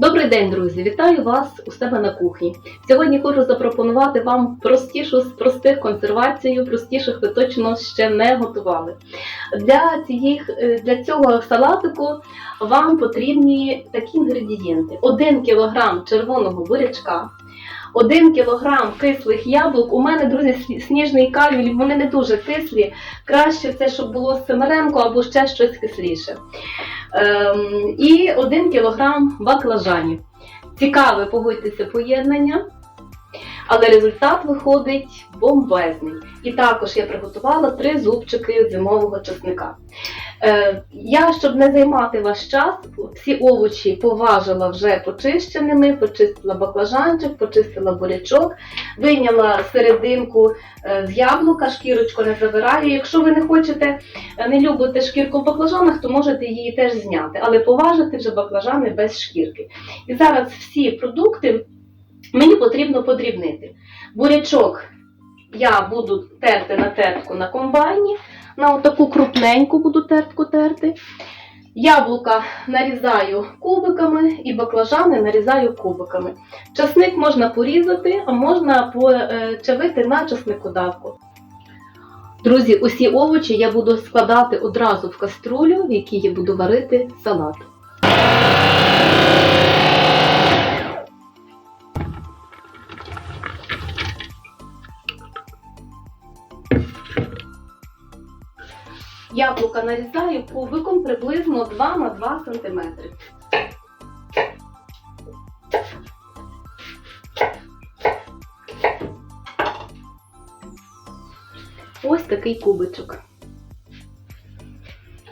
Добрий день, друзі! Вітаю вас у себе на кухні. Сьогодні хочу запропонувати вам простішу з простих консервацію, простіших ви точно ще не готували. Для, цієї, е, для цього салатику вам потрібні такі інгредієнти: 1 кг червоного бурячка, 1 кг кислих яблук. У мене, друзі, сніжний калюль, вони не дуже кислі. Краще це, щоб було семеренко або ще щось кисліше. Ем, і 1 кг баклажанів. Цікаве, погодьтеся, поєднання, але результат виходить бомбезний. І також я приготувала 3 зубчики зимового чесника. Е, я, щоб не займати ваш час, всі овочі поважила вже почищеними, почистила баклажанчик, почистила бурячок, вийняла серединку е, з яблука, шкірочку не забираю. Якщо ви не хочете не любите шкірку в баклажанах, то можете її теж зняти, але поважити вже баклажани без шкірки. І зараз всі продукти мені потрібно подрібнити. Бурячок я буду терти на тертку на комбайні, на отаку крупненьку буду тертку терти. Яблука нарізаю кубиками і баклажани нарізаю кубиками. Часник можна порізати, а можна почавити на часникодавку. Друзі, усі овочі я буду складати одразу в каструлю, в якій я буду варити салат. Яблука нарізаю кубиком приблизно 2 на 2 см. Ось такий кубичок.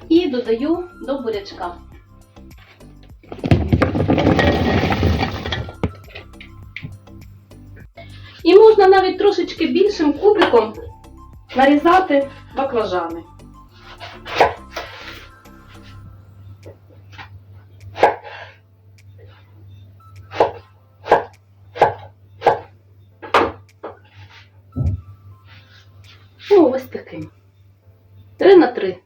І додаю до бурячка. І можна навіть трошечки більшим кубиком нарізати баклажани. 3 на 3.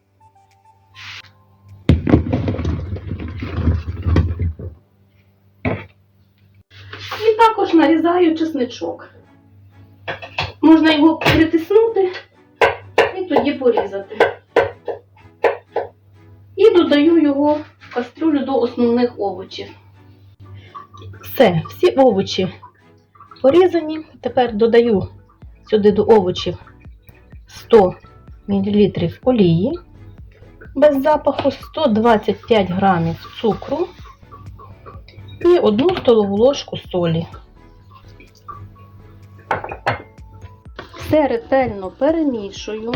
І також нарізаю чесничок. Можна його притиснути і тоді порізати. І додаю його в каструлю до основних овочів. Все, всі овочі порізані. Тепер додаю сюди до овочів 100 мл олії без запаху, 125 грамів цукру і 1 столову ложку солі. Все ретельно перемішую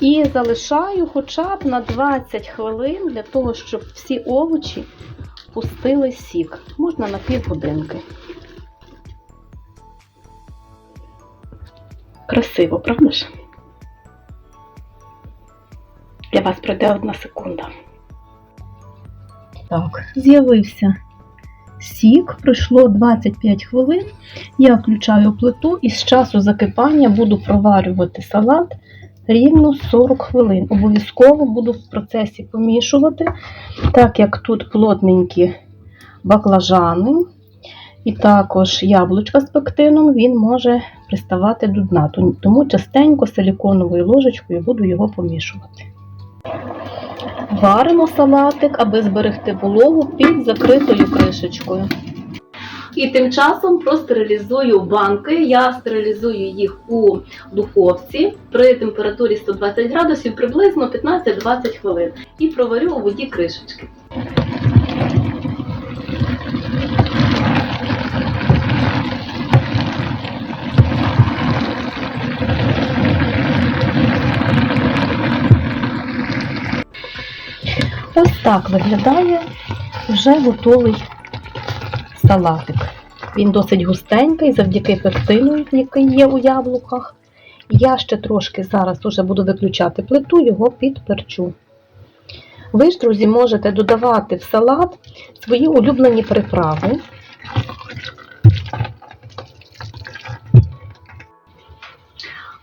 і залишаю хоча б на 20 хвилин для того, щоб всі овочі пустили сік. Можна на півгодинки. Красиво, правда ж? Для вас пройде одна секунда. Так, з'явився сік, пройшло 25 хвилин. Я включаю плиту і з часу закипання буду проварювати салат рівно 40 хвилин. Обов'язково буду в процесі помішувати, так як тут плотненькі баклажани. І також яблучка з пектином він може приставати до дна. Тому частенько силіконовою ложечкою буду його помішувати. Варимо салатик, аби зберегти вологу під закритою кришечкою. І тим часом простерилізую банки. Я стерилізую їх у духовці при температурі 120 градусів приблизно 15-20 хвилин. І проварю у воді кришечки. Ось так виглядає вже готовий салатик. Він досить густенький завдяки пектину, який є у яблуках. Я ще трошки зараз уже буду виключати плиту, його підперчу. Ви ж, друзі, можете додавати в салат свої улюблені приправи.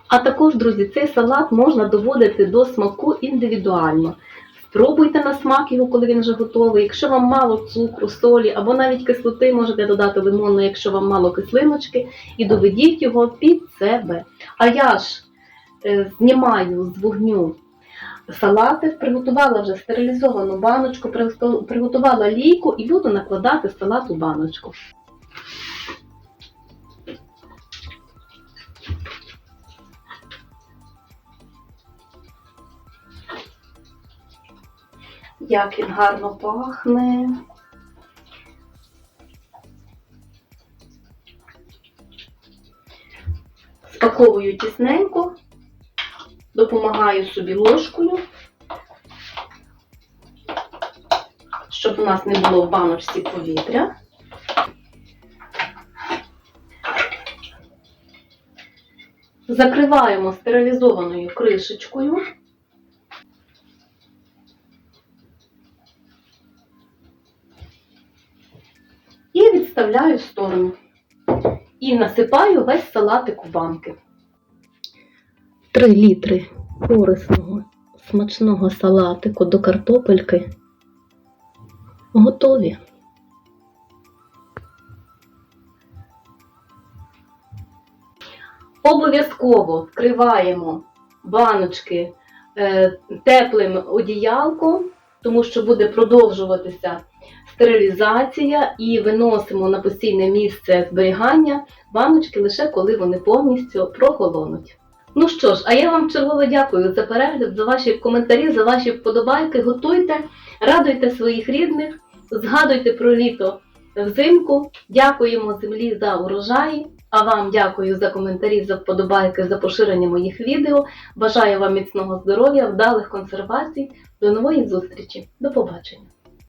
А також, друзі, цей салат можна доводити до смаку індивідуально. Пробуйте на смак його, коли він вже готовий. Якщо вам мало цукру, солі або навіть кислоти, можете додати лимонну, якщо вам мало кислиночки, і доведіть його під себе. А я ж е, знімаю з вогню салати, приготувала вже стерилізовану баночку, приготувала лійку і буду накладати салат у баночку. Як він гарно пахне. Спаковую тісненько, допомагаю собі ложкою, щоб у нас не було в баночці повітря. Закриваємо стерилізованою кришечкою. І відставляю в сторону. І насипаю весь салатик в банки. 3 літри корисного смачного салатику до картопельки готові. Обов'язково вкриваємо баночки е, теплим одіялком, тому що буде продовжуватися стерилізація і виносимо на постійне місце зберігання баночки лише коли вони повністю прохолонуть. Ну що ж, а я вам чергово дякую за перегляд, за ваші коментарі, за ваші вподобайки. Готуйте, радуйте своїх рідних, згадуйте про літо взимку. Дякуємо землі за урожаї. А вам дякую за коментарі, за вподобайки, за поширення моїх відео. Бажаю вам міцного здоров'я, вдалих консервацій. До нової зустрічі. До побачення.